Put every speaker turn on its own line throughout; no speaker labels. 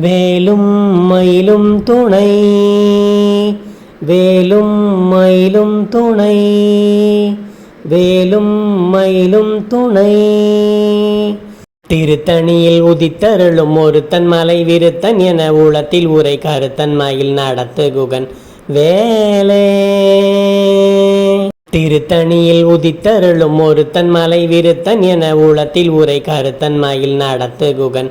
வேலும் மயிலும் துணை. வேலும் மயிலும் துணை. வேலும் மயிலும் துணை. திருத்தணியில் உதித்தருளும் ஒருத்தன் மலை விருத்தன் என உளத்தில் உரை கருத்தன் மயில் நடத்து குகன் வேலே. திருத்தணியில் உதித்தருளும் ஒருத்தன் மலை விருத்தன் என உளத்தில் உரை கருத்தன் மயில் நடத்து குகன்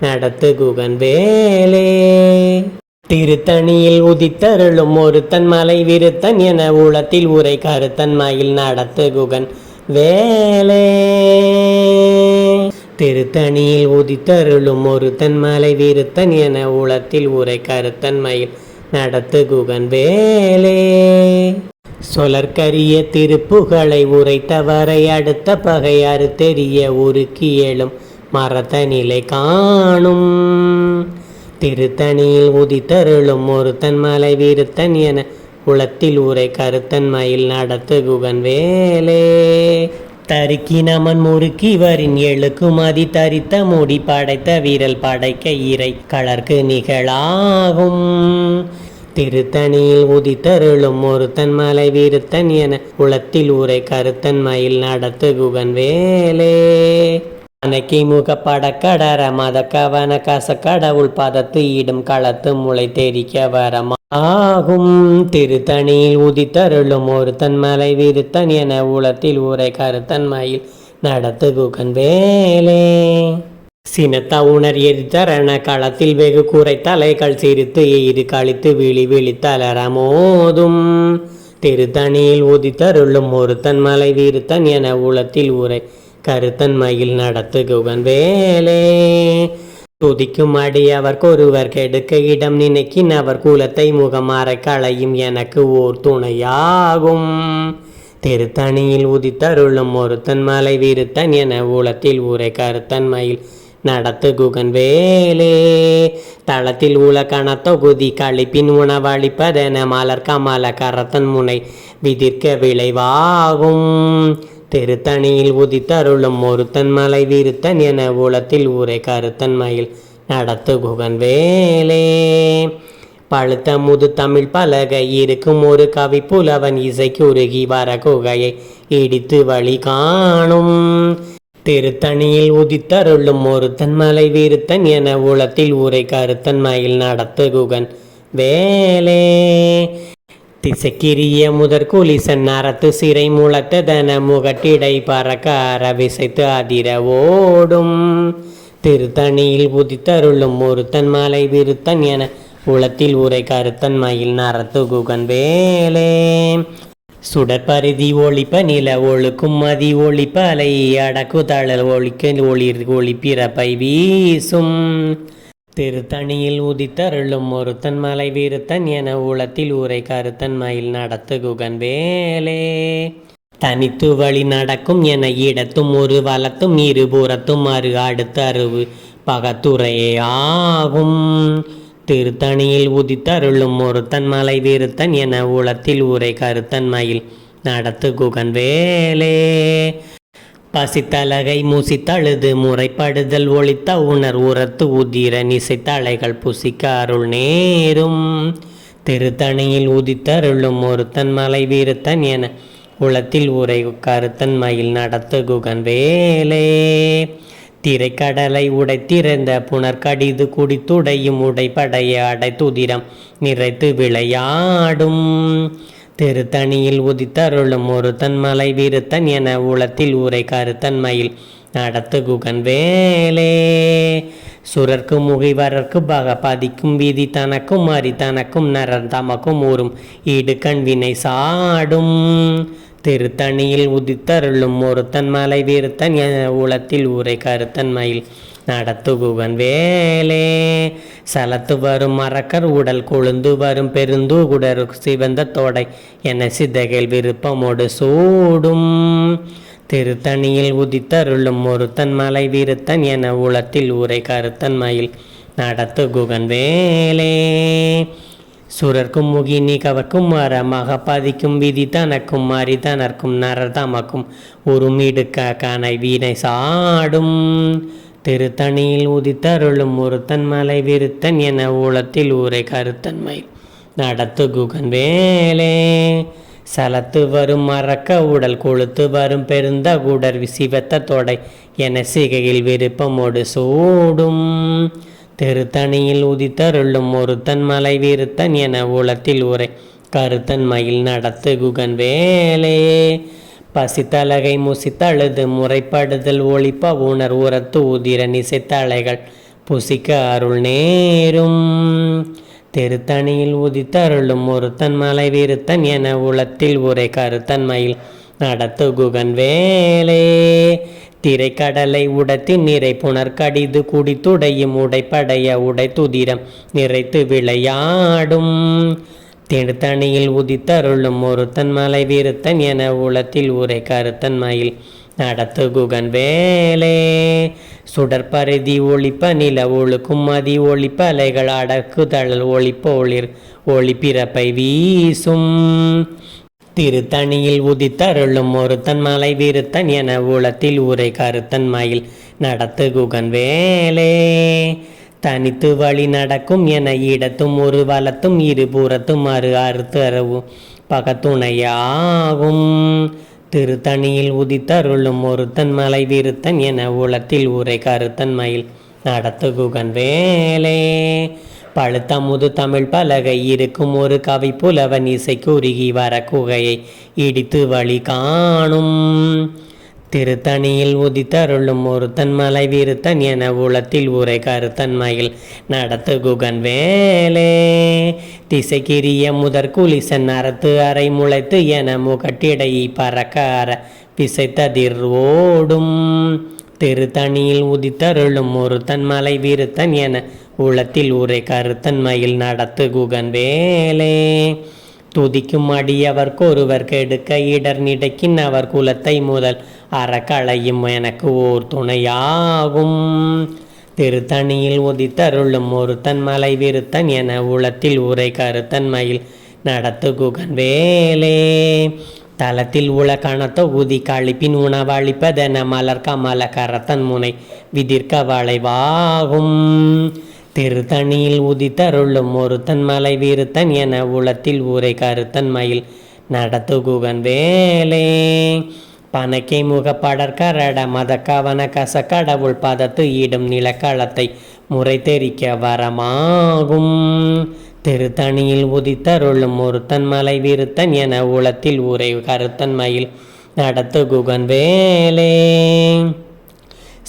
நடத்து குகன் வேலே. திருத்தணியில் உதித்தருளும் ஒருத்தன் மலை விருத்தன் என உளத்தில் உரை கருத்தன் மயில் நடத்து குகன் வேலே. திருத்தணியில் உதித்தருளும் ஒருத்தன் மலை விருத்தன் என உளத்தில் உரை கருத்தன் மயில் நடத்து குகன் வேலே. சொலற்கரிய திருப்புகளை உரைத்தவரை அடுத்த பகை தெரிய உருக்கி எழும் நிலை காணும். திருத்தணியில் உதித்தருளும் ஒருத்தன் மலை விருத்தன் என உளத்தில் உரை கருத்தன் மயில் நடத்து குகன் வேலே. தருக்கி நமன் முறுக்கி வரின் எழுக்குமதி தரித்த முடி படைத்த வீரல் படைக்க இறை கலர்க்கு நிகழாகும். திருத்தணியில் உதித்தருளும் ஒருத்தன் மலை விருத்தன் என உளத்தில் உரை கருத்தன் மயில் நடத்து குகன் வேலே. அன்னைக்கு முகப்பட கடர மத கவன கச கடவுள் பதத்து ஈடும் களத்து முளை தெரிக்க வரம் ஆகும் திருத்தணியில் உதித்தருளும் ஒரு தன்மலை விருத்தன் என உளத்தில் உரை கருத்தன்மையில் நடத்து குகன் வேலே. சினத்த உணர் எரித்தரண களத்தில் வெகு குறை தலைகள் சிரித்து எயிறு கழித்து விழி விழி தளரமோதும். திருத்தணியில் உதித்தருளும் ஒருத்தன் மலை விருத்தன் என உளத்தில் உரை கருத்தன் மயில் நடத்து வேலே. துதிக்கும் அடி அவர்க்கொருவர் கெடுக்க இடம் நினைக்கின் அவர் குலத்தை முகமாற களையும் எனக்கு ஓர் துணையாகும். திருத்தணியில் உதித்தருளும் ஒருத்தன் மலை விருத்தன் என உலத்தில் ஊரை கருத்தன்மையில் நடத்து குகன் வேலே. தளத்தில் உல தொகுதி கழிப்பின் உணவளிப்பதென மலர் கமல கரத்தன் முனை விதிர்க்க விளைவாகும். திருத்தணியில் உதித்தருளும் ஒருத்தன் மலை விருத்தன் என உளத்தில் ஊரை கருத்தன்மையில் நடத்து குகன் வேலே. பழுத்த முது தமிழ் பலகை இருக்கும் ஒரு கவி புலவன் இசைக்கு உருகி வர குகையை இடித்து வழி காணும். திருத்தணியில் உதித்தருளும் ஒருத்தன் மலை வீருத்தன் என உளத்தில் ஊரை கருத்தன் மயில் நடத்து குகன் வேலே. திசைக்கிரிய முதற் குலிசன் அறத்து சிறை தன முகட்டிடை பறக்க அரவிசைத்து அதிர ஓடும். திருத்தணியில் புதித்தருளும் ஒருத்தன் மலை விருத்தன் என உளத்தில் உரை கருத்தன் மயில் நரத்து குகன் வேலே. சுடற்பரிதி ஒழிப்ப நில ஒழுக்கும் மதி ஒளிப்ப அலை அடக்கு தழல் ஒழிக்க ஒளி ஒளிப்பிறப்பை வீசும். திருத்தணியில் உதித்தருளும் ஒருத்தன் மலை வீருத்தன் என உளத்தில் ஊரை கருத்தன் மயில் நடத்து குகன் வேலே. தனித்து வழி நடக்கும் என இடத்தும் ஒரு வலத்தும் இருபுறத்தும் அரு அடுத்த அருவு பகத்துறையே ஆகும். திருத்தணியில் உதித்தருளும் ஒருத்தன் மலை வீருத்தன் என உளத்தில் ஊரை கருத்தன் மயில் நடத்து குகன் வேலே. பசித்தலகை மூசித்தழுது முறைப்படுதல் ஒளித்த உணர் உரத்து உதிர நிசைத்தலைகள் புசிக்க அருள் நேரும். திருத்தணியில் உதித்தருளும் ஒருத்தன் மலை வீருத்தன் என உளத்தில் உரை கருத்தன் மயில் நடத்து குகன் வேலே. திரைக்கடலை உடைத்திறந்த புனர்கடிது குடித்துடையும் உடைப்படைய அடைத்துதிரம் நிறைத்து விளையாடும். திருத்தணியில் உதித்தருளும் ஒரு மலை வீருத்தன் என உளத்தில் ஊரை கருத்தன் மயில் நடத்து குகன் வேலே சுரர்க்கு முகிவரர்க்கு பக பதிக்கும் வீதி தனக்கும் அரி தனக்கும் நரன் தமக்கும் ஊரும் ஈடுகண் வினை சாடும். திருத்தணியில் உதித்தருளும் ஒருத்தன் மலை வீருத்தன் என உளத்தில் ஊரை கருத்தன் நடத்துகுவன் வேலே. சலத்து வரும் மறக்கர் உடல் கொழுந்து வரும் பெருந்தூகுடரு சிவந்த தோடை. என சித்தகைல் விருப்பமோடு சூடும். திருத்தணியில் உதித்தருளும் ஒருத்தன் மலை விருத்தன் என உளத்தில் ஊரை கருத்தன் மயில். நடத்து குகன் வேலே. சுரர்க்கும் முகினி கவர்க்கும் மரமாக பதிக்கும் விதி தனக்கும் மாறி தனர்க்கும் நரதமக்கும் உருமிடுக்க கனை வீணை சாடும். திருத்தணியில் உதித்தருளும் ஒருத்தன் மலை விருத்தன் என ஊழத்தில் ஊரை கருத்தன்மை. நடத்து குகன் வேலே சலத்து வரும் மறக்க உடல் கொழுத்து வரும் பெருந்த குடர் சிவத்த தொடை என சிகையில் விருப்பமோடு சூடும். திருத்தணியில் உதித்தருளும் ஒருத்தன் மலை விருத்தன் என உளத்தில் உரை கருத்தன் மயில் நடத்து குகன் வேலே பசித்தலகை முசித்தழுது முறைப்படுதல் ஒளிப்ப உணர் உரத்து உதிரன் இசைத்தலைகள் புசிக்க அருள் நேரும். திருத்தணியில் உதித்தருளும் ஒருத்தன் மலை விருத்தன் என உளத்தில் உரை கருத்தன் மயில் நடத்து குகன் வேலே. திரைக்கடலை உடத்தின் நிறை புனர் கடிது குடித்துடையும் உடைப்படைய உடை துதிரம் நிறைத்து விளையாடும். திருத்தணியில் உதித்தருளும் ஒருத்தன் மலை விருத்தன் என உளத்தில் உரை கருத்தன் மயில். நடத்து குகன் வேலே. சுடற்பருதி ஒளிப்ப நில ஒழுக்கும் மதி ஒளிப்ப அலைகள் அடக்கு தழல் ஒளிப்ப ஒளிர் ஒளிப்பிறப்பை வீசும். திருத்தணியில் உதித்தருளும் ஒருத்தன் மலை விருத்தன் என உளத்தில் உரை கருத்தன் மயில். நடத்து குகன் வேலே. தனித்து வழி நடக்கும் என இடத்தும் ஒரு வலத்தும் இருபுறத்தும் அறு அறுத்து அறவும் பகத்துணையாகும். திருத்தணியில் உதித்தருளும் ஒருத்தன் மலை விருத்தன் என உளத்தில் உரை கருத்தன் மயில் நடத்து குகன் வேலே. பழுத்தமுது தமிழ் பலகை இருக்கும் ஒரு கவி புலவன் இசை குறுகி வர குகையை இடித்து வழி காணும். திருத்தணியில் உதித்தருளும் ஒருத்தன் மலை வீருத்தன் என உளத்தில் உரை கருத்தன் மயில். நடத்து குகன் வேலே. திசைக்கிரிய முதற் குலிசன் அறத்து அறை முளைத்து என முகட்டிடை பறக்க அற. பிசைத்ததிர் ஓடும். திருத்தணியில் உதித்தருளும் ஒருத்தன் மலை வீருத்தன் என உளத்தில் உரை கருத்தன் மயில். நடத்து குகன் வேலே. துதிக்கும் அடியவர்க்கு ஒருவர் கெடுக்க இடர் நிடைக்கின் அவர் குலத்தை முதல் அறக்களையும் எனக்கு ஓர் துணையாகும். திருத்தணியில் உதித்தருளும் ஒருத்தன் மலை விருத்தன் என உளத்தில் உரை கருத்தன் மயில் நடத்து குகன் வேலே. தலத்தில் உள கணத்த உதி கழிப்பின் உணவளிப்பதென மலர் கமல கரத்தன் முனை விதிர்க்க வளைவாகும். திருத்தணியில் உதித்தருளும் ஒருத்தன் மலை வீருத்தன் என உளத்தில் ஊரை கருத்தன் மயில் நடத்து குகன் வேலே. பனக்கை முகப்படற்கரட மத கச கடவுள் பதத்து ஈடும் நிலக்களத்தை முறை தெரிக்க வரமாகும். திருத்தணியில் உதித்தருளும் ஒருத்தன் மலை விருத்தன் என உளத்தில் ஊரை கருத்தன் மயில் நடத்து குகன் வேலே.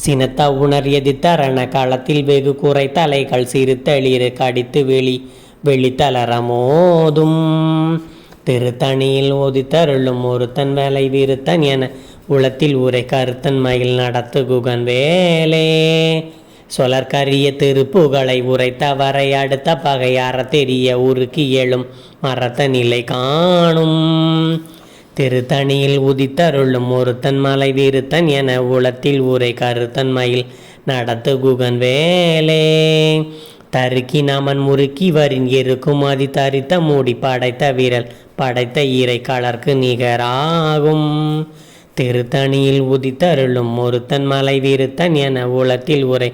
சினத்த உணர்யதி எதிர்த்தரண காலத்தில் வெகு குறை தலைகள் சிறு தளிர் கடித்து வெளி வெளித்தளர மோதும். திருத்தணியில் ஓதித்தருளும் ஒருத்தன் வேலை விருத்தன் என உளத்தில் உரை கருத்தன் மயில் நடத்து குகன் வேலே. சொலற்கரிய திருப்புகளை உரைத்த வரை அடுத்த பகை தெரிய உருக்கி எழும் மரத்த நிலை காணும். திருத்தணியில் உதித்தருளும் ஒருத்தன் மலை வீருத்தன் என உளத்தில் ஊரை கருத்தன் மயில் நடத்து குகன் வேலே. தருக்கி நமன் முறுக்கி வரின் இருக்கும் அதி தரித்த மூடி படைத்த வீரல் படைத்த ஈரை கலர்க்கு நிகராகும். திருத்தணியில் உதித்தருளும் ஒருத்தன் மலை வீருத்தன் என உளத்தில் உரை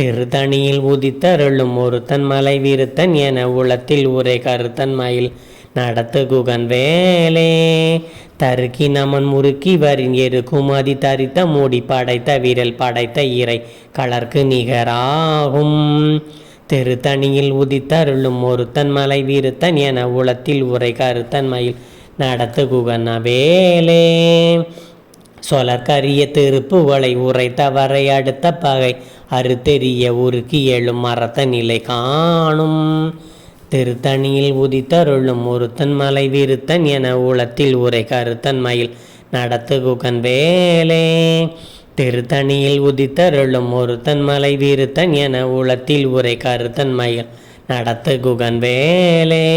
திருதணியில் உதித்தருளும் ஒருத்தன் மலை வீருத்தன் என உளத்தில் உரை கருத்தன் மயில். நடத்து குகன் வேலே. தருக்கி நமன் முறுக்கி வரின் எருக்குமதி தரித்த மூடி படைத்த விரல் படைத்த இறை கலர்க்கு நிகராகும். திருத்தணியில் உதித்தருளும் ஒருத்தன் மலை வீருத்தன் என உளத்தில் உரை கருத்தன்மையில் நடத்து குகன் வேலே சொலற்கரிய திருப்புகளை உரைத்தவரை அடுத்த பகை. அறுத்தெறிய உருக்கி எழும் மரத்த நிலை காணும். திருத்தணியில் உதித்தருளும் ஒருத்தன் மலை விருத்தன் என உளத்தில் உரை கருத்தன் மயில் நடத்து குகன் வேலே. திருத்தணியில் உதித்தருளும் ஒருத்தன் மலை விருத்தன் என உளத்தில் உரை கருத்தன் மயில் நடத்து குகன் வேலே.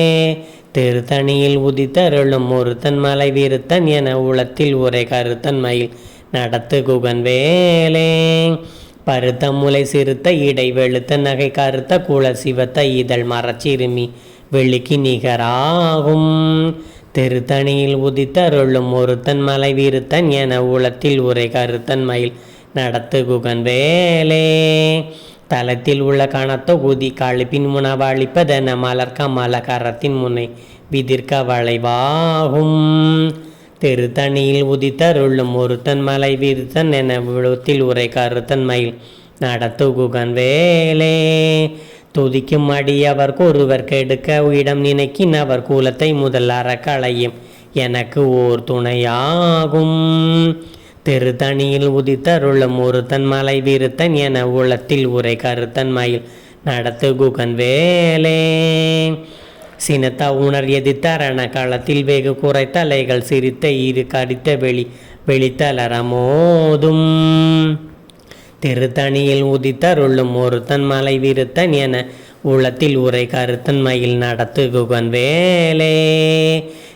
திருத்தணியில் உதித்தருளும் ஒருத்தன் மலை வீருத்தன் என உளத்தில் உரை கருத்தன் மயில். நடத்து குகன் வேலே பருத்த முலை சிறுத்த இடை வெளுத்த நகை கருத்த குல சிவத்த இதழ் மரச்சிறுமி வெள்ளிக்கு நிகராகும். திருத்தணியில் உதித்தருளும் ஒருத்தன் மலை வீருத்தன் என உளத்தில் உரை கருத்தன் மயில். நடத்து குகன் வேலே தலத்தில் உள்ள கணத்தொகுதி கழிப்பின் முனவழிப்பதென மலர் கமல கரத்தின் முனை விதிர்க்க வளைவாகும். திருத்தணியில் உதித்தருளும் ஒருத்தன் மலை விருத்தன் என விழுத்தில் உரை கருத்தன் மயில் நடத்துகுகன் வேலே. துதிக்கும் அடியவர்க்கு ஒருவர் கெடுக்க இடம் நினைக்கின் அவர் கூலத்தை முதல் அறக்களையும் எனக்கு ஓர் துணையாகும். திருத்தணியில் உதித்தருளும் ஒருத்தன் மலை வீருத்தன் என உளத்தில் உரை கருத்தன் மயில் நடத்து குகன் வேலே. சினத்த உணர் எதித்தரண களத்தில் வெகு குறைத்தலைகள் சிரித்த இரு கடித்த வெளி வெளித்தலரமோதும் திருத்தணியில் உதித்தருளும் ஒருத்தன் மலை விருத்தன் என உளத்தில் உரை கருத்தன் மயில் நடத்து குகன் வேலே.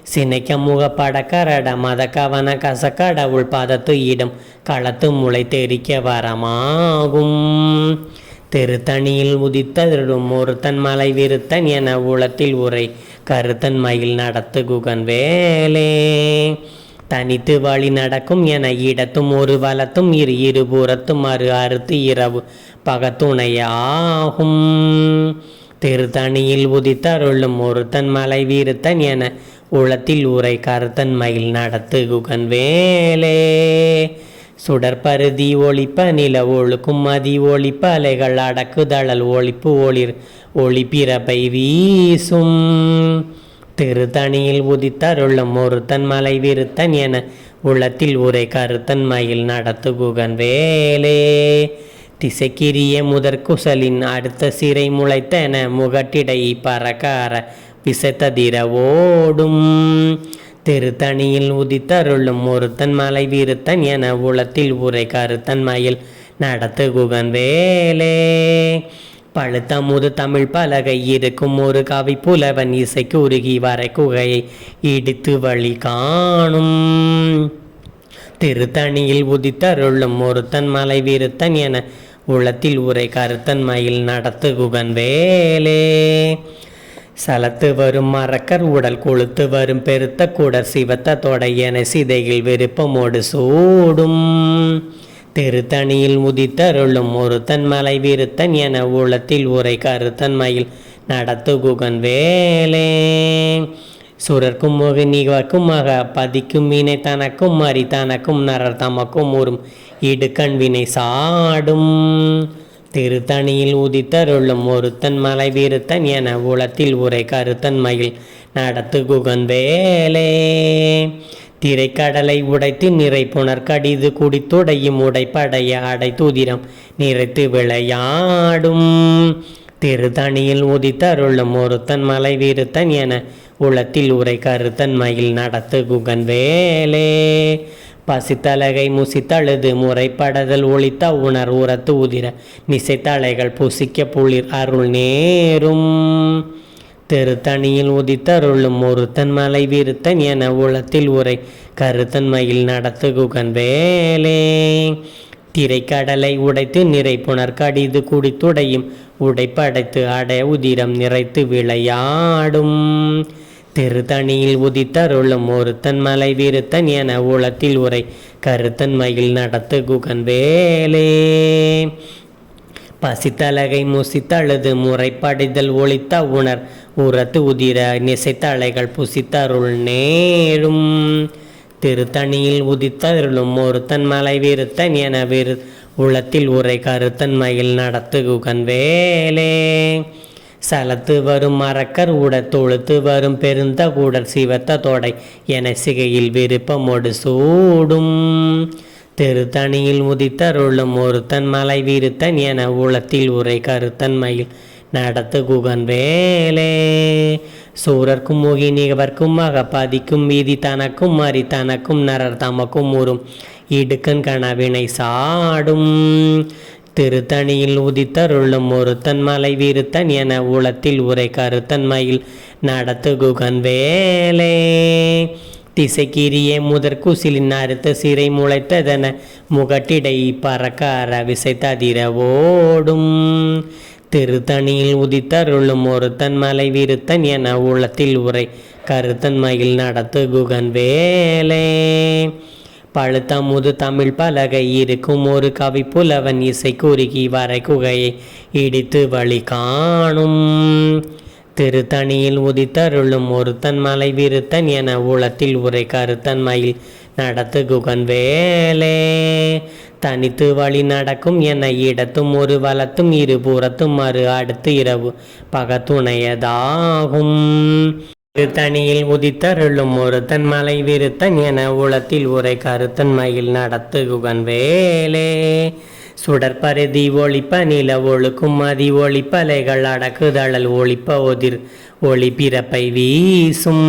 சினைக்க முகப்பட கரட மத கவன கசக்கடவுள் இடம் களத்து முளை தெரிக்க வரமாகும். திருத்தணியில் உதித்தருளும் ஒருத்தன் மலை விருத்தன் என உளத்தில் உரை கருத்தன் மயில் நடத்து குகன் வேலே. தனித்து வழி நடக்கும் என இடத்தும் ஒரு வலத்தும் இரு இருபுறத்தும் அறு அறுத்து இரவு பகத்துணையாகும். திருத்தணியில் உதித்தருளும் ஒருத்தன் மலை வீருத்தன் என உளத்தில் உரை கருத்தன் மயில் நடத்து குகன் வேலே சுடற்பருதி ஒளிப்ப நில ஒழுக்கும் மதி ஒளிப்ப அலைகள் அடக்குதழல் ஒளிப்பு ஒளிர் ஒளிப்பிறப்பை வீசும். திருத்தணியில் உதித்தருளும் ஒருத்தன் மலை விருத்தன் என உள்ளத்தில் உரை கருத்தன் மயில் நடத்து குகன் வேலே திசைக்கிரிய முதற்குசலின் அடுத்த சிறை முளைத்தன முகட்டிடை பறக்கார விசத்ததிர ஓடும் திருத்தணியில் உதித்தருளும் ஒருத்தன் மலை வீருத்தன் என உளத்தில் உரை கருத்தன் மயில் நடத்து குகன் வேலே. பழுத்த முது தமிழ் பலகை இருக்கும் ஒரு கவி புலவன் இசைக்கு உருகி வரை குகையை இடித்து வழி காணும். திருத்தணியில் உதித்தருளும் ஒருத்தன் மலை வீருத்தன் என உளத்தில் உரை கருத்தன் மயில் நடத்து குகன் வேலே. சலத்து வரும் மரக்கர் உடல் கொளுத்து வரும் பெருத்த குடர் சிவத்த தொடையன சிதையில் விருப்பமோடு சூடும். திருத்தணியில் முதித்தருளும் ஒருத்தன் மலை விருத்தன் என உளத்தில் உரை கருத்தன் மயில் நடத்து குகன் வேலே. சுரர்க்கும் முக நீவர்க்கும் மக பதிக்கும் வினை தனக்கும் மறி தனக்கும் நரர் தமக்கும் ஊறும் இடுக்கண் வினை சாடும். திருத்தணியில் உதித்தருளும் ஒருத்தன் மலை வீருத்தன் என உளத்தில் உரை கருத்தன் மயில் நடத்து குகந்தேலே. திரைக்கடலை உடைத்து நிறை புணர்கடிது குடித்துடையும் உடைப்படைய அடைத்துதிரம் நிறைத்து விளையாடும். திருத்தணியில் உதித்தருளும் ஒருத்தன் மலை வீருத்தன் என உளத்தில் உரை கருத்தன் மயில் நடத்து குகன் வேலே பசித்தலகை முசித்தழுது முறைப்படதல் ஒளித்த உணர் உரத்து உதிர நிசைத்தலைகள் புசிக்க புளிர் அருள் நேரும். திருத்தணியில் உதித்தருளும் ஒருத்தன் மலை விருத்தன் என உளத்தில் உரை கருத்தன் மயில் நடத்து குகன் வேலே திரைக்கடலை உடைத்து நிறை புனர் கடிது குடித்துடையும் உடைப்படைத்து அடை உதிரம் நிறைத்து விளையாடும். திருத்தணியில் உதித்தருளும் ஒருத்தன் மலை விருத்தன் என உளத்தில் உரை. கருத்தன் மயில் நடத்து குகன் வேலே பசித்தலகை முசித்தழுது முறைப்படைதல் ஒழித்த உணர். உரத்து உதிர நிசைத்தலைகள் புசித்தருள் நேரும் திருத்தணியில் உதித்தருளும் ஒருத்தன் மலை விருத்தன் என விரு. உளத்தில் உரை கருத்தன் மயில் நடத்து குகன் வேலே சலத்து வரும் மரக்கர் உட தொழுத்து வரும் பெருந்த கூடர் சிவத்த தொடை என சிகையில் விருப்பமோடு சூடும். திருத்தணியில் உதித்தருளும் ஒருத்தன் மலை விருத்தன் என உளத்தில் உரை கருத்தன் மயில் நடத்து குகன் வேலே. சூரர்க்கும் முகினிகவர்க்கும் அகப்பாதிக்கும் வீதி தனக்கும் மறி தனக்கும் நரர் தமக்கும் உறும் இடுக்கன் கனவினை சாடும். திருத்தணியில் உதித்தருளும் ஒருத்தன் மலை வீருத்தன் என உளத்தில் உரை கருத்தன்மையில் நடத்து குகன் வேலே. திசைக்கீரியே முதற் குசிலின் அறுத்த சிறை முளைத்ததென முகட்டிடை பறக்கார அற விசைத்ததிர ஓடும். திருத்தணியில் உதித்தருளும் ஒருத்தன் மலை விருத்தன் என உளத்தில் உரை கருத்தன்மையில் நடத்து குகன் வேலே. பழுத்தமுது தமிழ் பலகை இருக்கும் ஒரு கவி புலவன் இசை குறுகி வரை குகையை இடித்து வழி காணும். திருத்தணியில் உதித்தருளும் ஒருத்தன் மலை விருத்தன் என உளத்தில் உரை கருத்தன் மயில் நடத்து குகன் வேலே. தனித்து வழி நடக்கும் என இடத்தும் ஒரு வலத்தும் இருபுறத்தும் மறு அடுத்து இரவு பகத்துணையதாகும். தனியில் உதித்தருளும் ஒருத்தன் மலை விருத்தன் என உளத்தில் உரை கருத்தன் மயில் நடத்து குகன் வேலே சுடற்பருதி ஒளிப்ப நில ஒழுக்கும் மதி ஒளிப்பலைகள் அடக்குதழல் ஒளிப்ப ஒதிர் ஒளி பிறப்பை வீசும்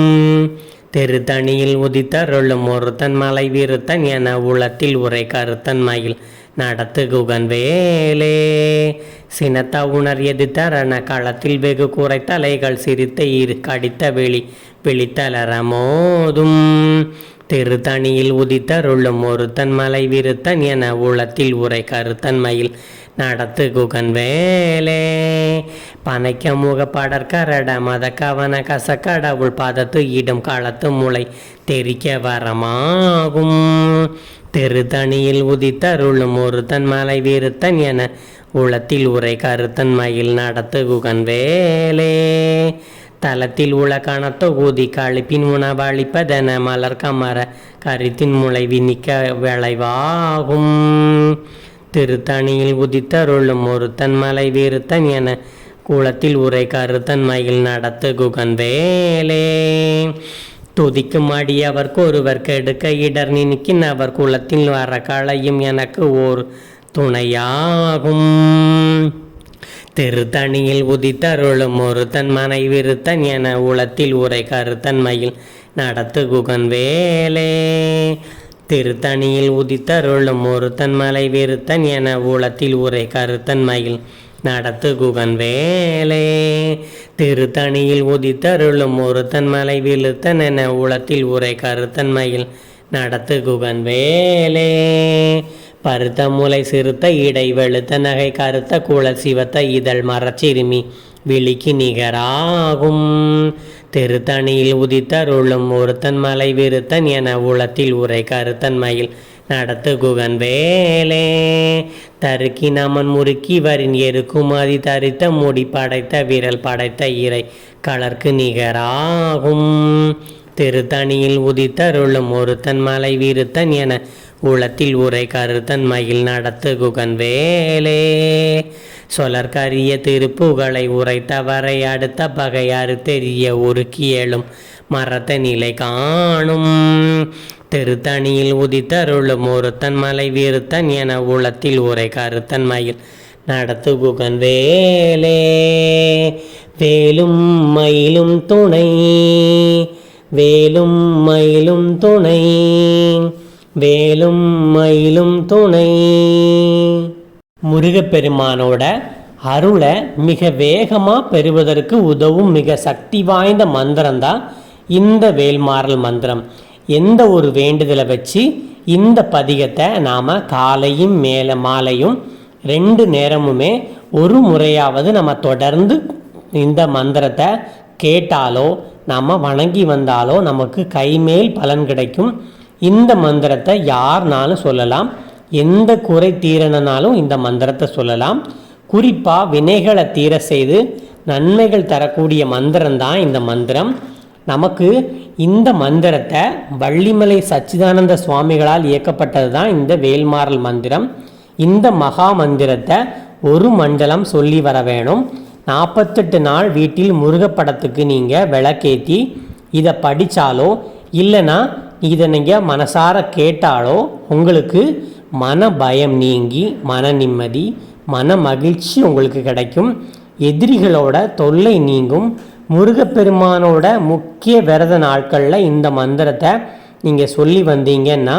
திருத்தணியில் உதித்தருளும் ஒருத்தன் மலை விருத்தன் என உளத்தில் உரை கருத்தன் மயில் நடத்துகுகன் வேலே சினத்த உணர் தரண களத்தில் வெகு குறை தலைகள் சிரித்த இரு கடித்த வெளி விழித்தளர மோதும் திருத்தணியில் உதித்தருளும் ஒருத்தன் மலை விருத்தன் என உளத்தில் உரை கருத்தன்மையில் நடத்து குகன் வேலே. பனைக்க முக கரட மத கவன கச கடவுள் பாதத்து இடும் காலத்து முளை தெரிக்க வரமாகும். தெருதணியில் உதித்தருளும் ஒருத்தன் மலை வீருத்தன் என உளத்தில் உரை கருத்தன் மயில் நடத்து குகன் வேலே. தலத்தில் உள கணத்தொகுதி கழிப்பின் உணவளிப்பதென மலர் கமர கருத்தின் முளைவி நிக்க விளைவாகும். திருத்தணியில் உதித்தருளும் ஒருத்தன் மலை விருத்தன் என குளத்தில் உரை கருத்தன் மயில் நடத்து குகன் வேலே. துதிக்கும் அடியவர்க்கு ஒருவர் கெடுக்க இடர் நினைக்கின் அவர் குலத்தில் வர களையும் எனக்கு ஓர் துணையாகும். திருத்தணியில் உதித்தருளும் ஒருத்தன் மனை விருத்தன் என உளத்தில் உரை கருத்தன் மயில் நடத்து குகன் வேலே. திருத்தணியில் உதித்தருளும் ஒருத்தன் மலை விருத்தன் என உளத்தில் உரை கருத்தன் மயில். நடத்து குகன் வேலே. திருத்தணியில் உதித்தருளும் ஒருத்தன் மலை விழுத்தன் என உளத்தில் உரை கருத்தன் மயில். நடத்து குகன் வேலே. பருத்த முலை சிறுத்த இடை வெளுத்த நகை கருத்த குள சிவத்த இதழ் மரச்சிறுமி. விழிக்கு நிகராகும். திருத்தணியில் உதித்தருளும் ஒருத்தன் மலை விருத்தன் என உளத்தில் உரை கருத்தன் மயில் நடத்து குகன் வேலே. தருக்கி நமன் முறுக்கி வரின் எருக்குமாதி தரித்த முடி படைத்த விரல் படைத்த இறை கலர்க்கு நிகராகும். திருத்தணியில் உதித்தருளும் ஒருத்தன் மலை விருத்தன் என உளத்தில் உரை கருத்தன் மயில் நடத்து குகன் வேலே. சொலற்கரிய திருப்புகளை உரைத்தவரை அடுத்த பகையாறு தெரிய உருக்கியலும் மரத்த நிலை காணும். திருத்தணியில் உதித்தருளும் ஒருத்தன் மலை விருத்தன் என உளத்தில் உரை கருத்தன் மயில் நடத்து குகன் வேலே. வேலும் மயிலும் துணை. வேலும் மயிலும் துணை. வேலும் மயிலும் துணை. முருகப்பெருமானோட அருளை மிக வேகமாக பெறுவதற்கு உதவும் மிக சக்தி வாய்ந்த மந்திரம்தான் இந்த வேல்மாறல் மந்திரம். எந்த ஒரு வேண்டுதலை வச்சு இந்த பதிகத்தை நாம் காலையும் மேலே மாலையும் ரெண்டு நேரமுமே ஒரு முறையாவது நம்ம தொடர்ந்து இந்த மந்திரத்தை கேட்டாலோ நம்ம வணங்கி வந்தாலோ நமக்கு கைமேல் பலன் கிடைக்கும். இந்த மந்திரத்தை யார்னாலும் சொல்லலாம். எந்த குறை தீரனாலும் இந்த மந்திரத்தை சொல்லலாம். குறிப்பாக வினைகளை தீர செய்து நன்மைகள் தரக்கூடிய மந்திரம் தான் இந்த மந்திரம். நமக்கு இந்த மந்திரத்தை வள்ளிமலை சச்சிதானந்த சுவாமிகளால் இயக்கப்பட்டது தான் இந்த வேல்மாறல் மந்திரம். இந்த மகா மந்திரத்தை ஒரு மண்டலம் சொல்லி வர வேணும். நாற்பத்தெட்டு நாள் வீட்டில் முருகப்படத்துக்கு நீங்கள் விளக்கேற்றி இதை படித்தாலோ இல்லைன்னா இதை நீங்கள் மனசார கேட்டாலோ உங்களுக்கு மன பயம் நீங்கி மன நிம்மதி மன மகிழ்ச்சி உங்களுக்கு கிடைக்கும். எதிரிகளோட தொல்லை நீங்கும். முருகப்பெருமானோட முக்கிய விரத நாட்களில் இந்த மந்திரத்தை நீங்கள் சொல்லி வந்தீங்கன்னா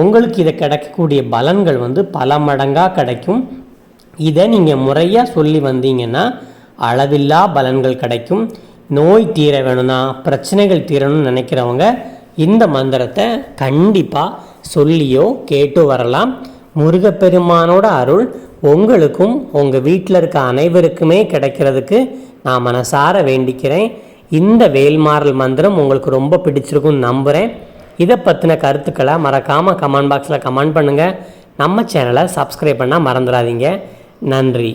உங்களுக்கு இதை கிடைக்கக்கூடிய பலன்கள் வந்து பல மடங்காக கிடைக்கும். இதை நீங்கள் முறையாக சொல்லி வந்தீங்கன்னா அளவில்லா பலன்கள் கிடைக்கும். நோய் தீர வேணும்னா பிரச்சனைகள் தீரணும்னு நினைக்கிறவங்க இந்த மந்திரத்தை கண்டிப்பாக சொல்லியோ கேட்டு வரலாம். முருகப்பெருமானோட அருள் உங்களுக்கும் உங்கள் வீட்டில் இருக்க அனைவருக்குமே கிடைக்கிறதுக்கு நான் மனசார வேண்டிக்கிறேன். இந்த வேல்மாறல் மந்திரம் உங்களுக்கு ரொம்ப பிடிச்சிருக்கும்னு நம்புகிறேன் இதை பற்றின கருத்துக்களை மறக்காமல் கமெண்ட் பாக்ஸில் கமெண்ட் பண்ணுங்கள் நம்ம சேனலை சப்ஸ்கிரைப் பண்ணால் மறந்துடாதீங்க. நன்றி.